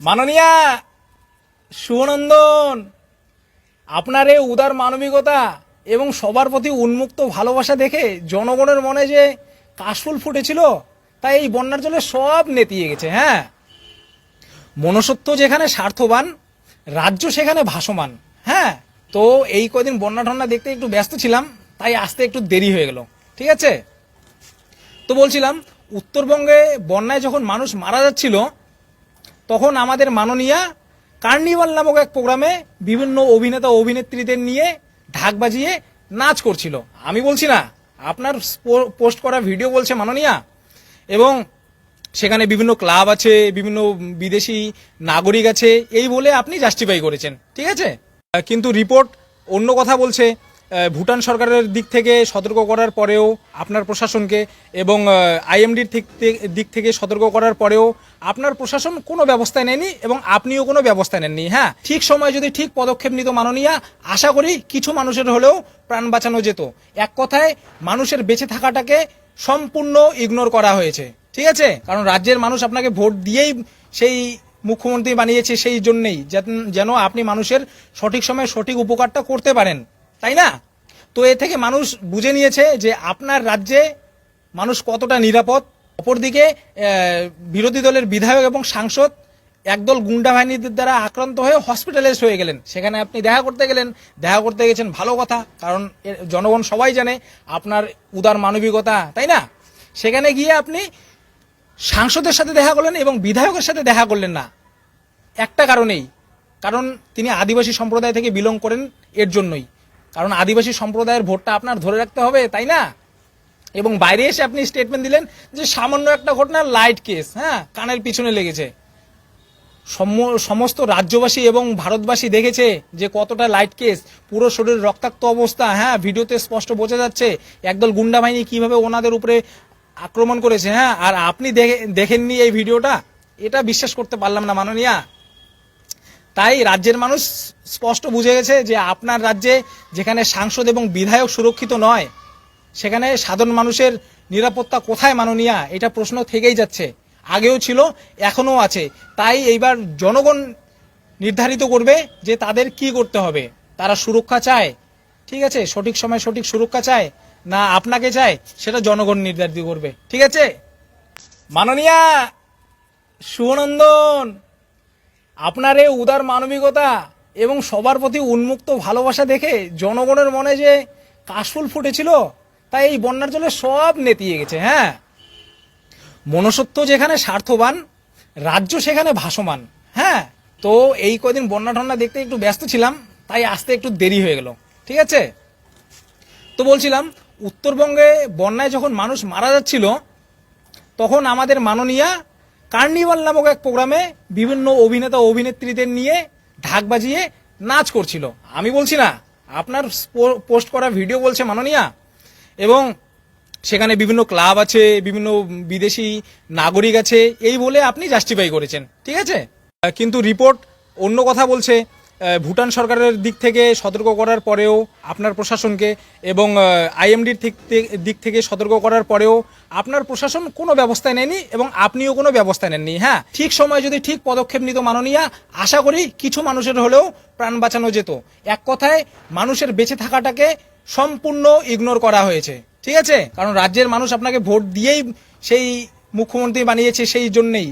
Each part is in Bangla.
মাননীয়া সুনন্দন, আপনার এই উদার মানবিকতা এবং সবার প্রতি উন্মুক্ত ভালোবাসা দেখে জনগণের মনে যে কাশফুল ফুটেছিল, তাই এই বন্যার জলে সব নেতিয়ে গেছে হ্যাঁ? মনুষ্যত্ব যেখানে স্বার্থবান, রাজ্য সেখানে ভাসমান হ্যাঁ? তো এই কদিন বন্যা টন্যা দেখতে একটু ব্যস্ত ছিলাম, তাই আসতে একটু দেরি হয়ে গেল, ঠিক আছে? তো বলছিলাম, উত্তরবঙ্গে বন্যায় যখন মানুষ মারা যাচ্ছিল তখন আমাদের মাননীয়া কার্নিভাল নামক এক প্রোগ্রামে বিভিন্ন অভিনেতা অভিনেত্রীদের নিয়ে ঢাক বাজিয়ে নাচ করছিল। আমি বলছি না, আপনার পোস্ট করা ভিডিও বলছে মাননীয়া। এবং সেখানে বিভিন্ন ক্লাব আছে, বিভিন্ন বিদেশি নাগরিক আছে, এই বলে আপনি জাস্টিফাই করেছেন। ঠিক আছে? কিন্তু রিপোর্ট অন্য কথা বলছে। ভুটান সরকারের দিক থেকে সতর্ক করার পরেও আপনার প্রশাসনকে এবং আইএমডির দিক থেকে সতর্ক করার পরেও আপনার প্রশাসন কোনো ব্যবস্থা নেয়নি এবং আপনিও কোনো ব্যবস্থা নেননি হ্যাঁ? ঠিক সময় যদি ঠিক পদক্ষেপ নিত মাননীয়া, আশা করি কিছু মানুষের হলেও প্রাণ বাঁচানো যেত। এক কথায়, মানুষের বেঁচে থাকাটাকে সম্পূর্ণ ইগনোর করা হয়েছে, ঠিক আছে? কারণ রাজ্যের মানুষ আপনাকে ভোট দিয়েই সেই মুখ্যমন্ত্রী বানিয়েছে সেই জন্যেই যেন আপনি মানুষের সঠিক সময়ে সঠিক উপকারটা করতে পারেন। তাই না? তো এ থেকে মানুষ বুঝে নিয়েছে যে আপনার রাজ্যে মানুষ কতটা নিরাপদ। অপরদিকে বিরোধী দলের বিধায়ক এবং সাংসদ একদল গুন্ডা বাহিনীদের দ্বারা আক্রান্ত হয়ে হসপিটালাইজ হয়ে গেলেন। সেখানে আপনি দেখা করতে গেলেন। দেখা করতে গেছেন ভালো কথা, কারণ জনগণ সবাই জানে আপনার উদার মানবিকতা, তাই না? সেখানে গিয়ে আপনি সাংসদের সাথে দেখা করলেন এবং বিধায়কের সাথে দেখা করলেন না। একটা কারণেই। কারণ তিনি আদিবাসী সম্প্রদায় থেকে বিলং করেন এর জন্যই। কারণ আদিবাসী সম্প্রদায়ের ভোটটা আপনার ধরে রাখতে হবে, তাই না? এবং বাইরে এসে আপনি স্টেটমেন্ট দিলেন যে সামান্য একটা ঘটনা লাইট কেস হ্যাঁ কানের পিছনে লেগেছে। সম- সমস্ত রাজ্যবাসী এবং ভারতবাসী দেখেছে যে কতটা লাইট কেস পুরো শরীর রক্তাক্ত অবস্থা হ্যাঁ ভিডিওতে স্পষ্ট বোঝা যাচ্ছে একদল গুন্ডা বাহিনী কীভাবে ওনাদের উপরে আক্রমণ করেছে হ্যাঁ আর আপনি দেখে- দেখেননি এই ভিডিওটা? এটা বিশ্বাস করতে পারলাম না মাননীয়া। তাই রাজ্যের মানুষ স্পষ্ট বুঝে গেছে যে আপনার রাজ্যে যেখানে সাংসদ এবং বিধায়ক সুরক্ষিত নয়, সেখানে সাধারণ মানুষের নিরাপত্তা কোথায় মাননীয়া, এটা প্রশ্ন থেকেই যাচ্ছে। আগেও ছিল, এখনও আছে। তাই এইবার জনগণ নির্ধারিত করবে যে তাদের কি করতে হবে। তারা সুরক্ষা চায়। ঠিক আছে? সঠিক সময় সঠিক সুরক্ষা চায় না আপনাকে চায়, সেটা জনগণ নির্ধারিত করবে। ঠিক আছে? মাননীয়া সুনন্দন আপনার এই উদার মানবিকতা এবং সবার প্রতি উন্মুক্ত ভালোবাসা দেখে জনগণের মনে যে কাশফুল ফুটেছিল, তাই এই বন্যার জলে সব নেতিয়ে গেছে হ্যাঁ? মনুষ্যত্ব যেখানে স্বার্থবান, রাজ্য সেখানে ভাসমান হ্যাঁ? তো এই কদিন বন্যা টন্যা দেখতে একটু ব্যস্ত ছিলাম, তাই আসতে একটু দেরি হয়ে গেল, ঠিক আছে? তো বলছিলাম, উত্তরবঙ্গে বন্যায় যখন মানুষ মারা যাচ্ছিল, তখন আমাদের মাননীয়া কার্নিভাল নামক এক প্রোগ্রামে বিভিন্ন অভিনেতা অভিনেত্রীদের নিয়ে ঢাক বাজিয়ে নাচ করছিল। আমি বলছি না, আপনার পোস্ট করা ভিডিও বলছে মাননীয়া। এবং সেখানে বিভিন্ন ক্লাব আছে, বিভিন্ন বিদেশি নাগরিক আছে, এই বলে আপনি জাস্টিফাই করেছেন, ঠিক আছে? কিন্তু রিপোর্ট অন্য কথা বলছে ভুটান সরকারের দিক থেকে সতর্ক করার পরেও আপনার প্রশাসনকে এবং আইএমডির দিক থেকে সতর্ক করার পরেও আপনার প্রশাসন কোনো ব্যবস্থা নেয়নি এবং আপনিও কোনো ব্যবস্থা নেননি হ্যাঁ? ঠিক সময় যদি ঠিক পদক্ষেপ নিত মাননীয়া, আশা করি কিছু মানুষের হলেও প্রাণ বাঁচানো যেত। এক কথায়, মানুষের বেঁচে থাকাটাকে সম্পূর্ণ ইগনোর করা হয়েছে, ঠিক আছে? কারণ রাজ্যের মানুষ আপনাকে ভোট দিয়েই সেই মুখ্যমন্ত্রী বানিয়েছে সেই জন্যেই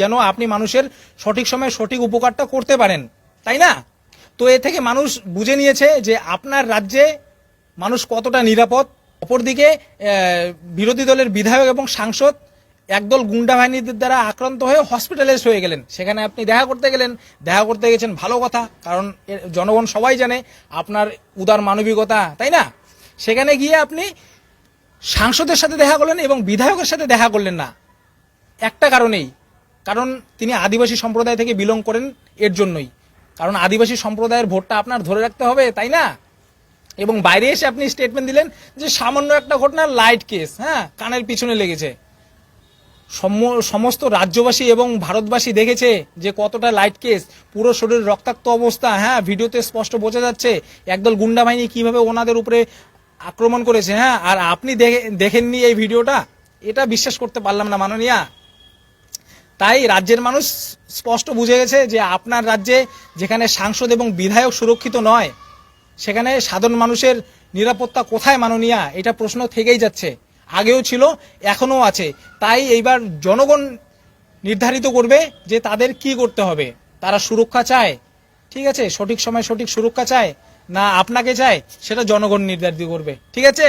যেন আপনি মানুষের সঠিক সময়ে সঠিক উপকারটা করতে পারেন। তাই না? তো এ থেকে মানুষ বুঝে নিয়েছে যে আপনার রাজ্যে মানুষ কতটা নিরাপদ। অপরদিকে বিরোধী দলের বিধায়ক এবং সাংসদ একদল গুন্ডা বাহিনীদের দ্বারা আক্রান্ত হয়ে হসপিটালাইজ হয়ে গেলেন। সেখানে আপনি দেখা করতে গেলেন, দেখা করতে গেছেন ভালো কথা, কারণ জনগণ সবাই জানে আপনার উদার মানবিকতা, তাই না? সেখানে গিয়ে আপনি সাংসদের সাথে দেখা করলেন এবং বিধায়কের সাথে দেখা করলেন না। একটা কারণেই। কারণ তিনি আদিবাসী সম্প্রদায় থেকে বিলং করেন এর জন্যই। কারণ আদিবাসী সম্প্রদায়ের ভোটটা আপনার ধরে রাখতে হবে, তাই না? এবং বাইরে এসে আপনি স্টেটমেন্ট দিলেন যে সামান্য একটা ঘটনা লাইট কেস হ্যাঁ কানের পিছনে লেগেছে। সম- সমস্ত রাজ্যবাসী এবং ভারতবাসী দেখেছে যে কতটা লাইট কেস পুরো শরীর রক্তাক্ত অবস্থা হ্যাঁ ভিডিওতে স্পষ্ট বোঝা যাচ্ছে একদল গুন্ডা বাহিনী কীভাবে ওনাদের উপরে আক্রমণ করেছে হ্যাঁ আর আপনি দেখে- দেখেননি এই ভিডিওটা? এটা বিশ্বাস করতে পারলাম না মাননীয়া। তাই রাজ্যের মানুষ স্পষ্ট বুঝে গেছে যে আপনার রাজ্যে যেখানে সাংসদ এবং বিধায়ক সুরক্ষিত নয়, সেখানে সাধারণ মানুষের নিরাপত্তা কোথায় মাননীয়া, এটা প্রশ্ন থেকেই যাচ্ছে। আগেও ছিল, এখনও আছে। তাই এইবার জনগণ নির্ধারিত করবে যে তাদের কি করতে হবে। তারা সুরক্ষা চায়। ঠিক আছে? সঠিক সময় সঠিক সুরক্ষা চায় না আপনাকে চায়, সেটা জনগণ নির্ধারিত করবে। ঠিক আছে?